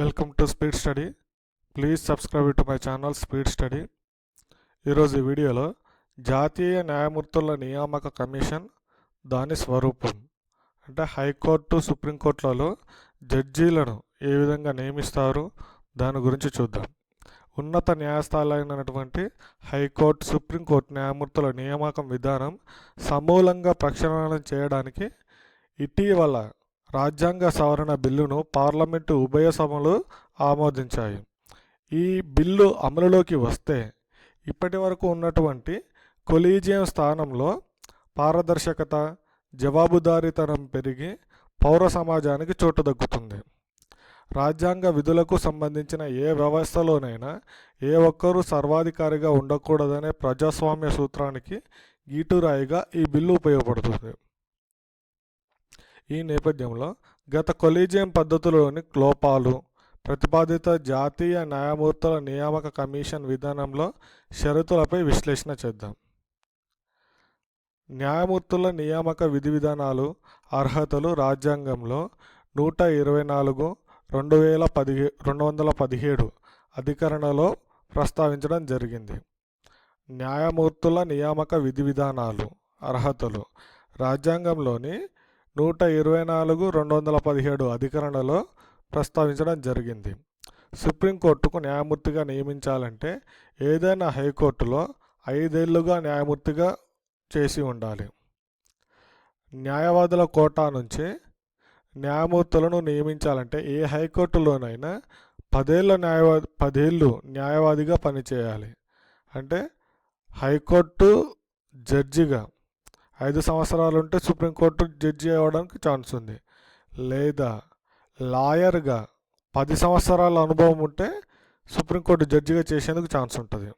Welcome to speed study please subscribe to my channel speed study ఈరోజు ఈ వీడియోలో జాతీయ న్యాయమూర్తుల నియామక కమిషన్ దాని స్వరూపం. అంటే హైకోర్టు సుప్రీంకోర్టులలో జడ్జీలను ఏ విధంగా నియమిస్తారు దాని గురించి చూద్దాం. ఉన్నత న్యాయస్థానాలైనటువంటి హైకోర్టు సుప్రీంకోర్టు న్యాయమూర్తుల నియామకం విధానం సమూలంగా ప్రక్షాళన చేయడానికి ఇటీవల రాజ్యాంగ సవరణ బిల్లును పార్లమెంటు ఉభయ సభలు ఆమోదించాయి. ఈ బిల్లు అమలులోకి వస్తే ఇప్పటి వరకు ఉన్నటువంటి కొలీజియం స్థానంలో పారదర్శకత జవాబుదారీతనం పెరిగి పౌర సమాజానికి చోటు దక్కుతుంది. రాజ్యాంగ విధులకు సంబంధించిన ఏ వ్యవస్థలోనైనా ఏ ఒక్కరూ సర్వాధికారిగా ఉండకూడదనే ప్రజాస్వామ్య సూత్రానికి గీటురాయిగా ఈ బిల్లు ఉపయోగపడుతుంది. ఈ నేపథ్యంలో గత కొలీజియం పద్ధతిలోని లోపాలు ప్రతిపాదిత జాతీయ న్యాయమూర్తుల నియామక కమిషన్ విధానంలో షరతులపై విశ్లేషణ చేద్దాం. న్యాయమూర్తుల నియామక విధి విధానాలు అర్హతలు రాజ్యాంగంలో నూట ఇరవై నాలుగు రెండు వేల పదిహే రెండు వందల పదిహేడు అధికరణలో ప్రస్తావించడం జరిగింది. న్యాయమూర్తుల నియామక విధి విధానాలు అర్హతలు రాజ్యాంగంలోని నూట ఇరవై నాలుగు రెండు వందల పదిహేడు అధికరణలో ప్రస్తావించడం జరిగింది. సుప్రీంకోర్టుకు న్యాయమూర్తిగా నియమించాలంటే ఏదైనా హైకోర్టులో ఐదేళ్ళుగా న్యాయమూర్తిగా చేసి ఉండాలి. న్యాయవాదుల కోటా నుంచి న్యాయమూర్తులను నియమించాలంటే ఏ హైకోర్టులోనైనా పదేళ్ళ న్యాయవా పదేళ్ళు న్యాయవాదిగా పనిచేయాలి. అంటే హైకోర్టు జడ్జిగా ఐదు సంవత్సరాలు ఉంటే సుప్రీంకోర్టు జడ్జి అవ్వడానికి ఛాన్స్ ఉంది. లేదా లాయర్గా పది సంవత్సరాల అనుభవం ఉంటే సుప్రీంకోర్టు జడ్జిగా చేసేందుకు ఛాన్స్ ఉంటుంది.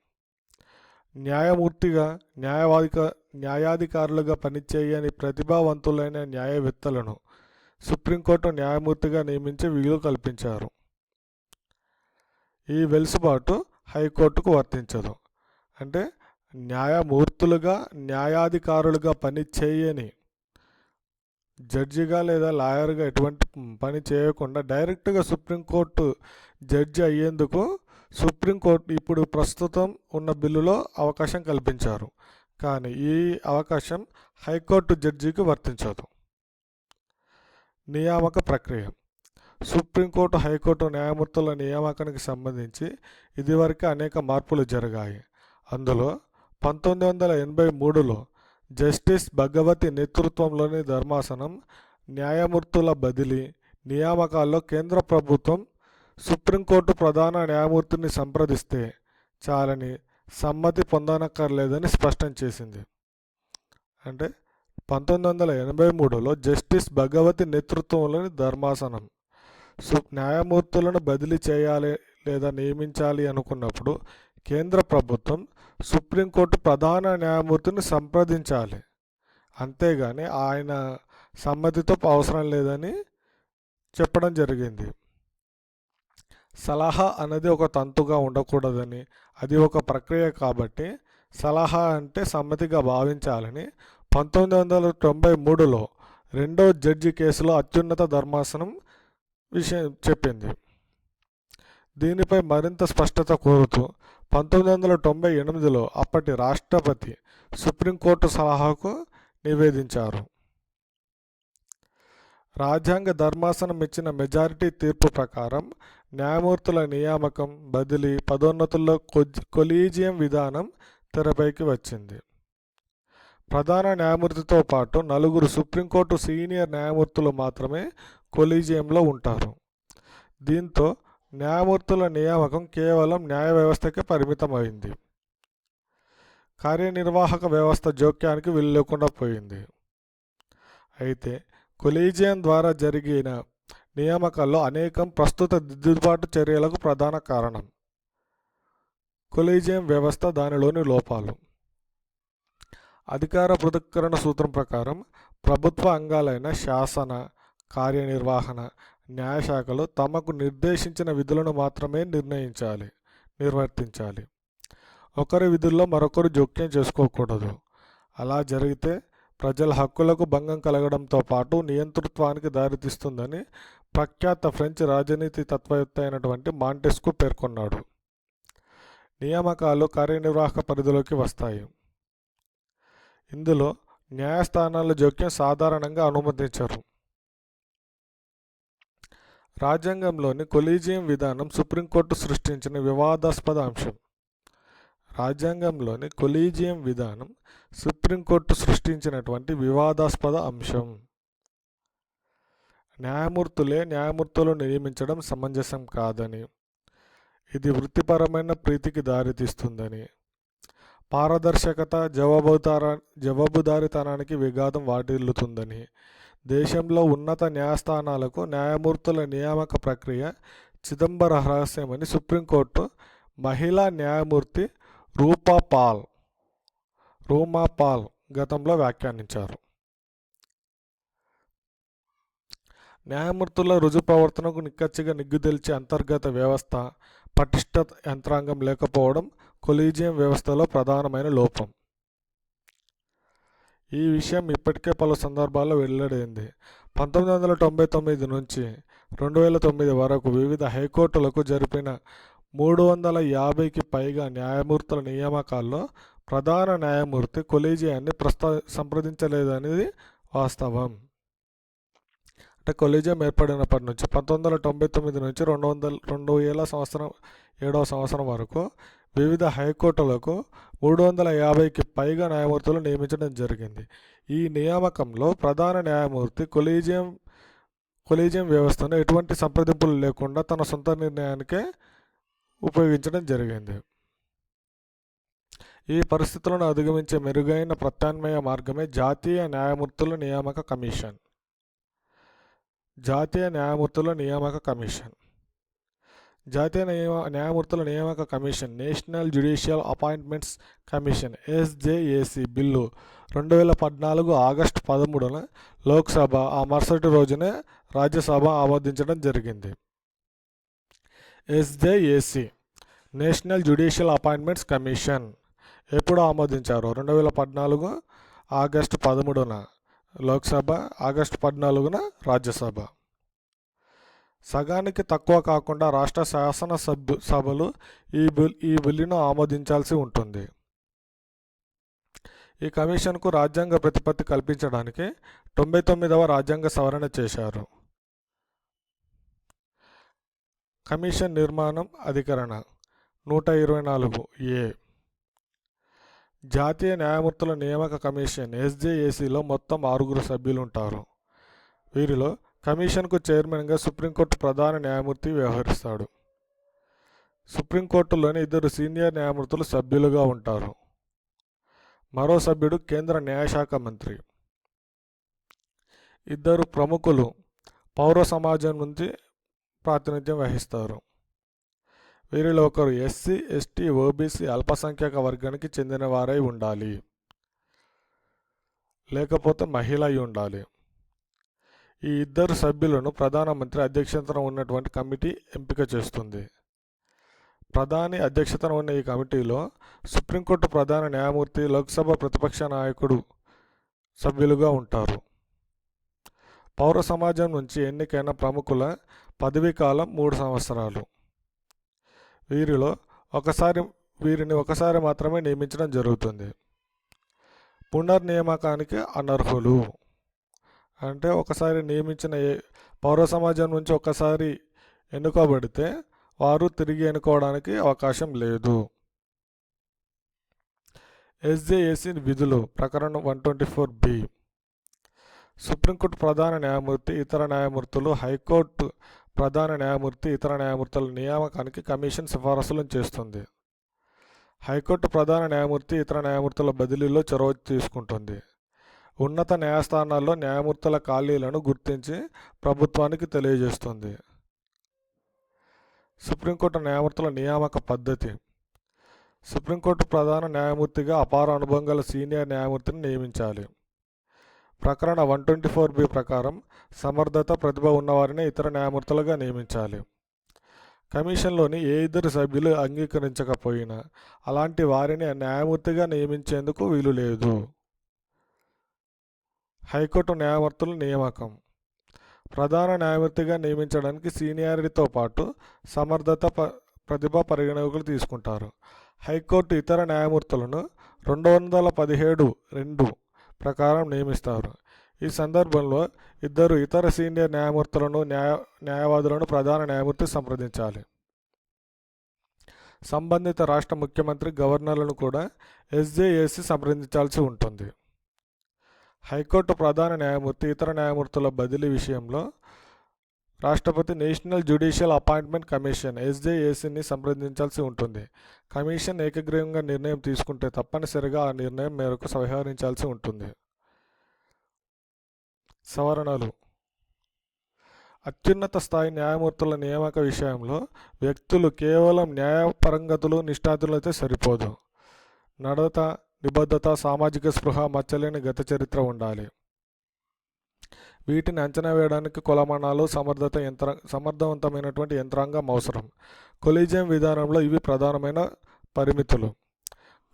న్యాయమూర్తిగా న్యాయవాదిక న్యాయాధికారులుగా పనిచేయని ప్రతిభావంతులైన న్యాయవేత్తలను సుప్రీంకోర్టు న్యాయమూర్తిగా నియమించే వీలు కల్పించారు. ఈ వెలుసుబాటు హైకోర్టుకు వర్తించదు. అంటే న్యాయమూర్తులుగా న్యాయాధికారులుగా పని చేయని జడ్జిగా లేదా లాయర్గా ఎటువంటి పని చేయకుండా డైరెక్ట్గా సుప్రీంకోర్టు జడ్జి అయ్యేందుకు సుప్రీంకోర్టు ఇప్పుడు ప్రస్తుతం ఉన్న బిల్లులో అవకాశం కల్పించారు. కానీ ఈ అవకాశం హైకోర్టు జడ్జికి వర్తించదు. నియామక ప్రక్రియ. సుప్రీంకోర్టు హైకోర్టు న్యాయమూర్తుల నియామకానికి సంబంధించి ఇదివరకు అనేక మార్పులు జరిగాయి. అందులో పంతొమ్మిది వందల ఎనభై మూడులో జస్టిస్ భగవతి నేతృత్వంలోని ధర్మాసనం న్యాయమూర్తుల బదిలీ నియామకాల్లో కేంద్ర ప్రభుత్వం సుప్రీంకోర్టు ప్రధాన న్యాయమూర్తిని సంప్రదిస్తే చాలని సమ్మతి పొందనక్కర్లేదని స్పష్టం చేసింది. అంటే పంతొమ్మిది వందల ఎనభై మూడులో జస్టిస్ భగవతి నేతృత్వంలోని ధర్మాసనం సు న్యాయమూర్తులను బదిలీ చేయాలి లేదా నియమించాలి అనుకున్నప్పుడు కేంద్ర ప్రభుత్వం సుప్రీంకోర్టు ప్రధాన న్యాయమూర్తిని సంప్రదించాలి. అంతేగాని ఆయన సమ్మతితో అవసరం లేదని చెప్పడం జరిగింది. సలహా అనేది ఒక తంతుగా ఉండకూడదని అది ఒక ప్రక్రియ కాబట్టి సలహా అంటే సమ్మతిగా భావించాలని పంతొమ్మిది వందల తొంభై మూడులో రెండో జడ్జి కేసులో అత్యున్నత ధర్మాసనం విషయం చెప్పింది. దీనిపై మరింత స్పష్టత కోరుతూ పంతొమ్మిది వందల తొంభై ఎనిమిదిలో అప్పటి రాష్ట్రపతి సుప్రీంకోర్టు సలహాకు నివేదించారు. రాజ్యాంగ ధర్మాసనం ఇచ్చిన మెజారిటీ తీర్పు ప్రకారం న్యాయమూర్తుల నియామకం బదిలీ పదోన్నతుల్లో కొలీజియం విధానం తెరపైకి వచ్చింది. ప్రధాన న్యాయమూర్తితో పాటు నలుగురు సుప్రీంకోర్టు సీనియర్ న్యాయమూర్తులు మాత్రమే కొలీజియంలో ఉంటారు. దీంతో న్యాయమూర్తుల నియామకం కేవలం న్యాయ వ్యవస్థకే పరిమితమైంది. కార్యనిర్వాహక వ్యవస్థ జోక్యానికి వీలు లేకుండా పోయింది. అయితే కొలీజియం ద్వారా జరిగిన నియామకాల్లో అనేకం ప్రస్తుత దిద్దుబాటు చర్యలకు ప్రధాన కారణం. కొలీజియం వ్యవస్థ దానిలోని లోపాలు. అధికార పృథక్కరణ సూత్రం ప్రకారం ప్రభుత్వ అంగాలైన శాసన కార్యనిర్వహణ న్యాయశాఖలు తమకు నిర్దేశించిన విధులను మాత్రమే నిర్ణయించాలి నిర్వర్తించాలి. ఒకరి విధుల్లో మరొకరు జోక్యం చేసుకోకూడదు. అలా జరిగితే ప్రజల హక్కులకు భంగం కలగడంతో పాటు నియంతృత్వానికి దారితీస్తుందని ప్రఖ్యాత ఫ్రెంచ్ రాజనీతి తత్వవేత్త అయినటువంటి మాంటెస్కు పేర్కొన్నాడు. నియామకాలు కార్యనిర్వాహక పరిధిలోకి వస్తాయి. ఇందులో న్యాయస్థానాల జోక్యం సాధారణంగా అనుమతించరు. రాజ్యాంగంలోని కొలీజియం విధానం సుప్రీంకోర్టు సృష్టించిన వివాదాస్పద అంశం. రాజ్యాంగంలోని కొలీజియం విధానం సుప్రీంకోర్టు సృష్టించినటువంటి వివాదాస్పద అంశం. న్యాయమూర్తులే న్యాయమూర్తులు నియమించడం సమంజసం కాదని ఇది వృత్తిపరమైన ప్రీతికి దారితీస్తుందని పారదర్శకత జవాబుదార జవాబుదారితనానికి విఘాతం వాటిల్లుతుందని దేశంలో ఉన్నత న్యాయస్థానాలకు న్యాయమూర్తుల నియామక ప్రక్రియ చిదంబర రహస్యమని సుప్రీంకోర్టు మహిళా న్యాయమూర్తి రూపా పాల్ రూమా పాల్ గతంలో వ్యాఖ్యానించారు. న్యాయమూర్తుల రుజు ప్రవర్తనకు నిక్కచ్చిగా నిగ్గుదెల్చే అంతర్గత వ్యవస్థ పటిష్ట యంత్రాంగం లేకపోవడం కొలీజియం వ్యవస్థలో ప్రధానమైన లోపం. ఈ విషయం ఇప్పటికే పలు సందర్భాల్లో వెల్లడైంది. పంతొమ్మిది వందల తొంభై తొమ్మిది నుంచి రెండు వేల తొమ్మిది వరకు వివిధ హైకోర్టులకు జరిపిన మూడు వందల యాభైకి పైగా న్యాయమూర్తుల నియామకాల్లో ప్రధాన న్యాయమూర్తి కొలీజియాన్ని ప్రస్తా సంప్రదించలేదనేది వాస్తవం. అంటే కొలీజియం ఏర్పడినప్పటి నుంచి పంతొమ్మిది వందల తొంభై తొమ్మిది నుంచి రెండు వందల రెండు వేల సంవత్సరం ఏడవ సంవత్సరం వరకు వివిధ హైకోర్టులకు మూడు వందల యాభైకి పైగా న్యాయమూర్తులు నియమించడం జరిగింది. ఈ నియామకంలో ప్రధాన న్యాయమూర్తి కొలీజియం కొలీజియం వ్యవస్థను ఎటువంటి సంప్రదింపులు లేకుండా తన సొంత నిర్ణయానికే ఉపయోగించడం జరిగింది. ఈ పరిస్థితులను అధిగమించే మెరుగైన ప్రత్యామ్నాయ మార్గమే జాతీయ న్యాయమూర్తుల నియామక కమిషన్. జాతీయ న్యాయమూర్తుల నియామక కమిషన్. జాతీయ నియమ న్యాయమూర్తుల నియామక commission national judicial appointments commission NJAC bill రెండు వేల పద్నాలుగు ఆగస్టు పదమూడున లోక్సభ ఆ మరుసటి రోజునే రాజ్యసభ ఆమోదించడం జరిగింది. NJAC national judicial appointments commission ఎప్పుడు ఆమోదించారు? రెండు వేల పద్నాలుగు ఆగస్టు పదమూడున లోక్సభ ఆగస్టు పద్నాలుగున రాజ్యసభ. సగానికి తక్కువ కాకుండా రాష్ట్ర శాసన సభ్యు సభలు ఈ బిల్ ఈ బిల్లును ఆమోదించాల్సి ఉంటుంది. ఈ కమిషన్కు రాజ్యాంగ ప్రతిపత్తి కల్పించడానికి తొంభై తొమ్మిదవ రాజ్యాంగ సవరణ చేశారు. కమిషన్ నిర్మాణం అధికరణ నూట ఇరవై నాలుగు ఏ. జాతీయ న్యాయమూర్తుల నియామక కమిషన్ ఎస్జేఏసీలో మొత్తం ఆరుగురు సభ్యులు ఉంటారు వీరిలో కమిషన్కు చైర్మన్గా సుప్రీంకోర్టు ప్రధాన న్యాయమూర్తి వ్యవహరిస్తాడు. సుప్రీంకోర్టులోని ఇద్దరు సీనియర్ న్యాయమూర్తులు సభ్యులుగా ఉంటారు. మరో సభ్యుడు కేంద్ర న్యాయశాఖ మంత్రి. ఇద్దరు ప్రముఖులు పౌర సమాజం నుంచి ప్రాతినిధ్యం వహిస్తారు. వీరిలో ఒకరు ఎస్సీ ఎస్టీ ఓబీసీ అల్పసంఖ్యాక వర్గానికి చెందిన వారై ఉండాలి. లేకపోతే మహిళ అయి ఉండాలి. ఈ ఇద్దరు సభ్యులను ప్రధానమంత్రి అధ్యక్షతన ఉన్నటువంటి కమిటీ ఎంపిక చేస్తుంది. ప్రధాని అధ్యక్షతన ఉన్న ఈ కమిటీలో సుప్రీంకోర్టు ప్రధాన న్యాయమూర్తి లోక్సభ ప్రతిపక్ష నాయకుడు సభ్యులుగా ఉంటారు. పౌర సమాజం నుంచి ఎన్నికైన ప్రముఖుల పదవీ కాలం మూడు సంవత్సరాలు. వీరిలో ఒకసారి వీరిని ఒకసారి మాత్రమే నియమించడం జరుగుతుంది. పునర్నియామకానికి అనర్హులు. అంటే ఒకసారి నియమించిన ఏ పౌర సమాజం నుంచి ఒకసారి ఎన్నుకోబడితే వారు తిరిగి ఎన్నుకోవడానికి అవకాశం లేదు. ఎస్జేఏసీ విధులు ప్రకరణం one twenty four B. Supreme court ప్రధాన న్యాయమూర్తి ఇతర న్యాయమూర్తులు హైకోర్టు ప్రధాన న్యాయమూర్తి ఇతర న్యాయమూర్తుల నియామకానికి కమిషన్ సిఫారసులను చేస్తుంది. హైకోర్టు ప్రధాన న్యాయమూర్తి ఇతర న్యాయమూర్తుల బదిలీలో చొరవ తీసుకుంటుంది. ఉన్నత న్యాయస్థానాల్లో న్యాయమూర్తుల ఖాళీలను గుర్తించి ప్రభుత్వానికి తెలియజేస్తుంది. సుప్రీంకోర్టు న్యాయమూర్తుల నియామక పద్ధతి. సుప్రీంకోర్టు ప్రధాన న్యాయమూర్తిగా అపార అనుభవం గల సీనియర్ న్యాయమూర్తిని నియమించాలి. ప్రకరణ వన్ ట్వంటీ ఫోర్ బి ప్రకారం సమర్థత ప్రతిభ ఉన్నవారిని ఇతర న్యాయమూర్తులుగా నియమించాలి. కమిషన్లోని ఏ ఇద్దరు సభ్యులు అంగీకరించకపోయినా అలాంటి వారిని న్యాయమూర్తిగా నియమించేందుకు వీలు లేదు. హైకోర్టు న్యాయమూర్తుల నియామకం. ప్రధాన న్యాయమూర్తిగా నియమించడానికి సీనియారిటీతో పాటు సమర్థత ప్రతిభ పరిగణకులు తీసుకుంటారు. హైకోర్టు ఇతర న్యాయమూర్తులను రెండు వందల పదిహేడు రెండు ప్రకారం నియమిస్తారు. ఈ సందర్భంలో ఇద్దరు ఇతర సీనియర్ న్యాయమూర్తులను న్యాయ న్యాయవాదులను ప్రధాన న్యాయమూర్తి సంప్రదించాలి. సంబంధిత రాష్ట్ర ముఖ్యమంత్రి గవర్నర్లను కూడా ఎస్జేఏసి సంప్రదించాల్సి ఉంటుంది. హైకోర్టు ప్రధాన న్యాయమూర్తి ఇతర న్యాయమూర్తుల బదిలీ విషయంలో రాష్ట్రపతి నేషనల్ జ్యుడిషియల్ అపాయింట్మెంట్ కమిషన్ ఎస్జేఏసీని సంప్రదించాల్సి ఉంటుంది. కమిషన్ ఏకగ్రీవంగా నిర్ణయం తీసుకుంటే తప్పనిసరిగా ఆ నిర్ణయం మేరకు వ్యవహరించాల్సి ఉంటుంది. సవరణలు. అత్యున్నత స్థాయి న్యాయమూర్తుల నియామక విషయంలో వ్యక్తులు కేవలం న్యాయపరంగతులు నిష్ఠాతులైతే సరిపోదు. నడత నిబద్ధత సామాజిక స్పృహ మచ్చలేని గత చరిత్ర ఉండాలి. వీటిని అంచనా వేయడానికి కొలమానాలు సమర్థత యంత్ర సమర్థవంతమైనటువంటి యంత్రాంగం అవసరం. కొలీజియం విధానంలో ఇవి ప్రధానమైన పరిమితులు.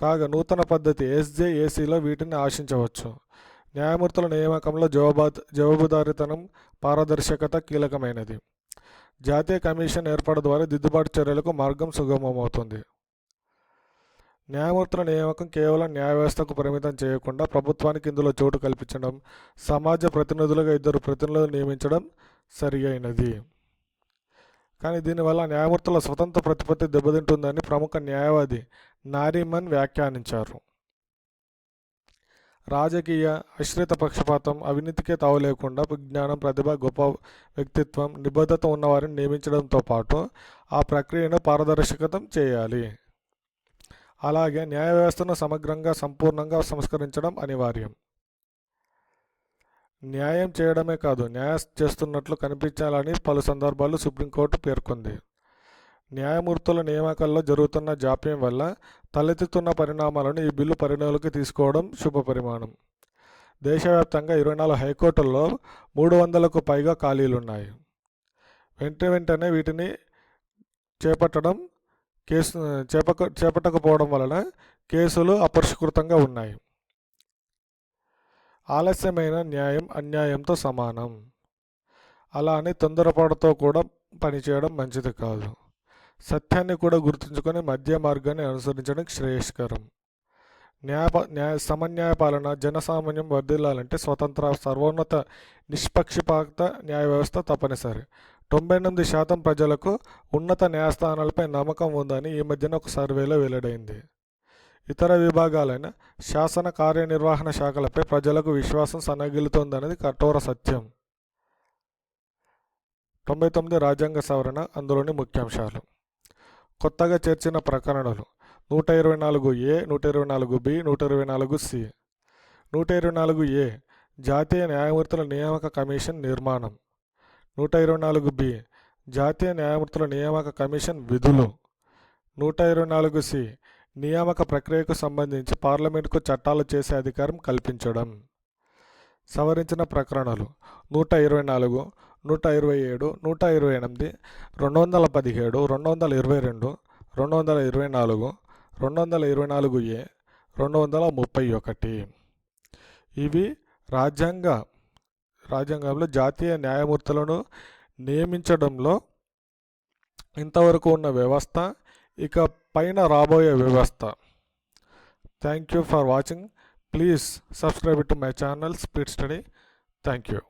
కాగా నూతన పద్ధతి ఎస్జేఏసీలో వీటిని ఆశించవచ్చు. న్యాయమూర్తుల నియామకంలో జవాబా జవాబుదారీతనం పారదర్శకత కీలకమైనది. జాతీయ కమిషన్ ఏర్పాటు ద్వారా దిద్దుబాటు చర్యలకు మార్గం సుగమమవుతుంది. న్యాయమూర్తుల నియామకం కేవలం న్యాయ వ్యవస్థకు పరిమితం చేయకుండా ప్రభుత్వానికి ఇందులో చోటు కల్పించడం సమాజ ప్రతినిధులుగా ఇద్దరు ప్రతినిధులు నియమించడం సరి అయినది కానీ దీనివల్ల న్యాయమూర్తుల స్వతంత్ర ప్రతిపత్తి దెబ్బతింటుందని ప్రముఖ న్యాయవాది నారీమన్ వ్యాఖ్యానించారు. రాజకీయ ఆశ్రిత పక్షపాతం అవినీతికే తావు లేకుండా విజ్ఞానం ప్రతిభ గొప్ప వ్యక్తిత్వం నిబద్ధత ఉన్నవారిని నియమించడంతో పాటు ఆ ప్రక్రియను పారదర్శకతం చేయాలి. అలాగే న్యాయ వ్యవస్థను సమగ్రంగా సంపూర్ణంగా సంస్కరించడం అనివార్యం. న్యాయం చేయడమే కాదు న్యాయం చేస్తున్నట్లు కనిపించాలని పలు సందర్భాల్లో సుప్రీంకోర్టు పేర్కొంది. న్యాయమూర్తుల నియామకాల్లో జరుగుతున్న జాప్యం వల్ల తలెత్తుతున్న పరిణామాలను ఈ బిల్లు పరిగణలోకి తీసుకోవడం శుభ పరిమాణం దేశవ్యాప్తంగా ఇరవై నాలుగు హైకోర్టుల్లో మూడు వందలకు పైగా ఖాళీలున్నాయి. వెంట వెంటనే వీటిని చేపట్టడం కేసు చేపక చేపట్టకపోవడం వలన కేసులు అపరిష్కృతంగా ఉన్నాయి. ఆలస్యమైన న్యాయం అన్యాయంతో సమానం. అలానే అని తొందరపాటుతో కూడా పనిచేయడం మంచిది కాదు. సత్యాన్ని కూడా గుర్తుంచుకొని మధ్య మార్గాన్ని అనుసరించడం శ్రేయస్కరం. న్యాయ న్యాయ సమన్యాయ పాలన జనసామాన్యం వర్ధిల్లాలంటే స్వతంత్ర సర్వోన్నత నిష్పక్షపాత న్యాయ వ్యవస్థ తప్పనిసరి. తొంభై ఎనిమిది శాతం ప్రజలకు ఉన్నత న్యాయస్థానాలపై నమ్మకం ఉందని ఈ మధ్యన ఒక సర్వేలో వెల్లడైంది. ఇతర విభాగాలైన శాసన కార్యనిర్వహణ శాఖలపై ప్రజలకు విశ్వాసం సన్నగిలుతోందనేది కఠోర సత్యం. తొంభై తొమ్మిది రాజ్యాంగ సవరణ అందులోని ముఖ్యాంశాలు. కొత్తగా చేర్చిన ప్రకరణలు నూట ఇరవై నాలుగు ఏ నూట ఇరవై నాలుగు బి నూట ఇరవై నాలుగు సి. నూట ఇరవై నాలుగు ఏ జాతీయ న్యాయమూర్తుల నియామక కమిషన్ నిర్మాణం. నూట ఇరవై నాలుగు బి. జాతీయ న్యాయమూర్తుల నియామక కమిషన్ విధులు. నూట ఇరవై నాలుగు సి. నియామక ప్రక్రియకు సంబంధించి పార్లమెంటుకు చట్టాలు చేసే అధికారం కల్పించడం. సవరించిన ప్రకరణలు. నూట ఇరవై నాలుగు నూట ఇరవై ఏడు నూట ఇరవై ఎనిమిది రెండు వందల పదిహేడు రెండు వందల ఇరవై రెండు రెండు వందల ఇరవై నాలుగు రెండు వందల ఇరవై నాలుగు ఏ రెండు వందల ముప్పై ఒకటి. ఇవి రాజ్యాంగ రాజ్యాంగంలో జాతీయ న్యాయమూర్తులను నియమించడంలో ఇంతవరకు ఉన్న వ్యవస్థ ఇక పైన రాబోయే వ్యవస్థ. Thank you for watching please subscribe to my channel speed study thank you